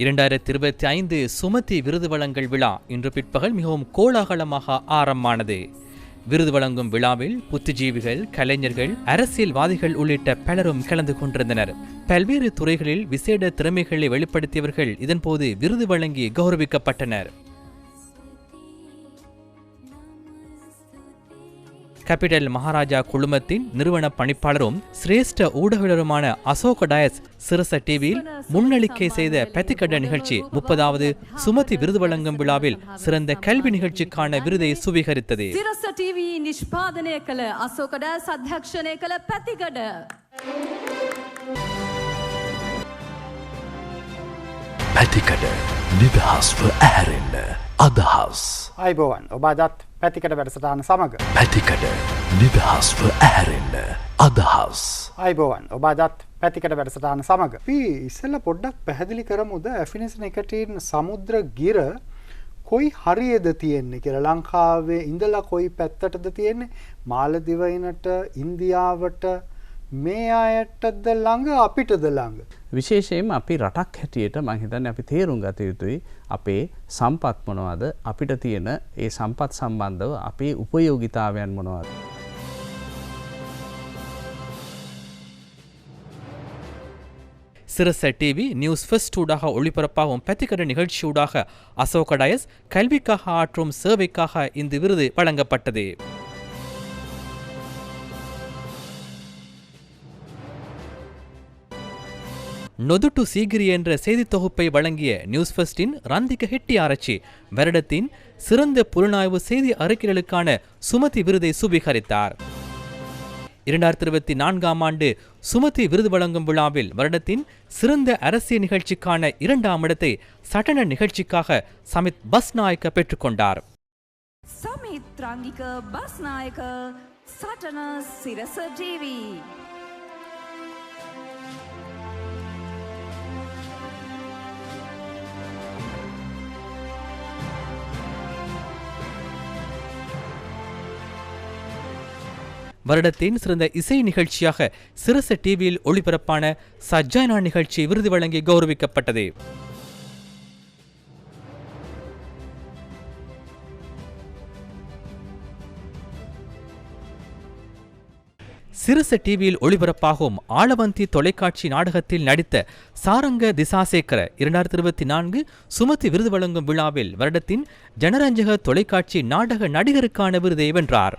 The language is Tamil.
இரண்டாயிரத்தி இருபத்தி ஐந்து சுமதி விருது வழங்கல் விழா இன்று பிற்பகல் மிகவும் கோலாகலமாக ஆரம்பமானது. விருது வழங்கும் விழாவில் புத்திஜீவிகள் கலைஞர்கள் அரசியல்வாதிகள் உள்ளிட்ட பலரும் கலந்து கொண்டிருந்தனர். பல்வேறு துறைகளில் விசேட திறமைகளை வெளிப்படுத்தியவர்கள் இதன்போது விருது வழங்கி கௌரவிக்கப்பட்டனர். கேபிட்டல் மகாராஜா குழுமத்தின் நிறுவன பணிப்பாளரும் சிரேஷ்ட ஊடகவியலருமான அசோக டயஸ் சிரச டிவியில் முன்னளிக்கை செய்த பத்திக்கட்ட நிகழ்ச்சி முப்பதாவது சுமதி விருது வழங்கும் விழாவில் சிறந்த கல்வி நிகழ்ச்சிக்கான விருதை சுவீகரித்தது සිරස TV නිෂ්පාදනය කළ අසෝකඩ සධ්‍යක්ෂණය කළ පැතිකඩ. පැතිකඩ නිදහස්ව ඇහැරෙන්න අදහස්. අයිබෝවන්. ඔබ අදත් පැතිකට වැඩසටාන සමඟ පැතිකඩ නිදහස්ව ඇහැරෙන්න අදහස්. අයිබෝවන්. ඔබ අදත් පැතිකට වැඩසටාන සමඟ පී ඉස්සල්ල පොඩ්ඩක් පැහැදිලි කරමුද ඇෆිනිසන එකටන් සමුද්‍ර ගිර කොයි හරියද තියෙන්නේ කියල. ලංකාවේ ඉඳලා කොයි පැත්තටද තියෙන්නේ? මාලදිවයිනට ඉන්දියාවට මේ අයටද ළඟ අපිටද ළඟ. විශේෂයෙන් අපි රටක් හැටියට මහිතන් අපි තේරුම් ගත යුතුයි අපේ සම්පත් මොනවද අපිට තියෙන ඒ සම්පත් සම්බන්ධව අපේ උපයෝගිතාවයන් මොනවද. சிரச டிவி நியூஸ் ஃபர்ஸ்ட் ஊடாக ஒளிபரப்பாகும் பத்திக்கட நிகழ்ச்சியூடாக அசோக டயஸ் கல்விக்காக ஆற்றும் சேவைக்காக இந்த விருது வழங்கப்பட்டது நொதுட்டு சீகிரி என்ற செய்தி தொகுப்பை வழங்கிய நியூஸ் ஃபர்ஸ்டின் ரந்திக ஹெட்டி ஆராய்ச்சி வருடத்தின் சிறந்த புலனாய்வு செய்தி அறிக்கைகளுக்கான சுமதி விருதை சுபீகரித்தார் இரண்டாயிரத்தி இருபத்தி நான்காம் ஆண்டு சுமதி விருது வழங்கும் விழாவில் வருடத்தின் சிறந்த அரசியல் நிகழ்ச்சிக்கான இரண்டாம் இடத்தை சட்டன நிகழ்ச்சிக்காக சமித் பஸ் நாயக்க பெற்றுக்கொண்டார். Samith Basnayake Sirasa TV. வருடத்தின் சிறந்த இசை நிகழ்ச்சியாக சிரச டிவியில் ஒளிபரப்பான சஜ்ஜானா நிகழ்ச்சி விருது வழங்கி கௌரவிக்கப்பட்டது. சிறுச டிவியில் ஒளிபரப்பாகும் ஆளவந்தி தொலைக்காட்சி நாடகத்தில் நடித்த சாரங்க திசாசேகர இரண்டாயிரத்தி இருபத்தி நான்கு சுமதி விருது வழங்கும் விழாவில் வருடத்தின் ஜனரஞ்சக தொலைக்காட்சி நாடக நடிகருக்கான விருதை வென்றார்.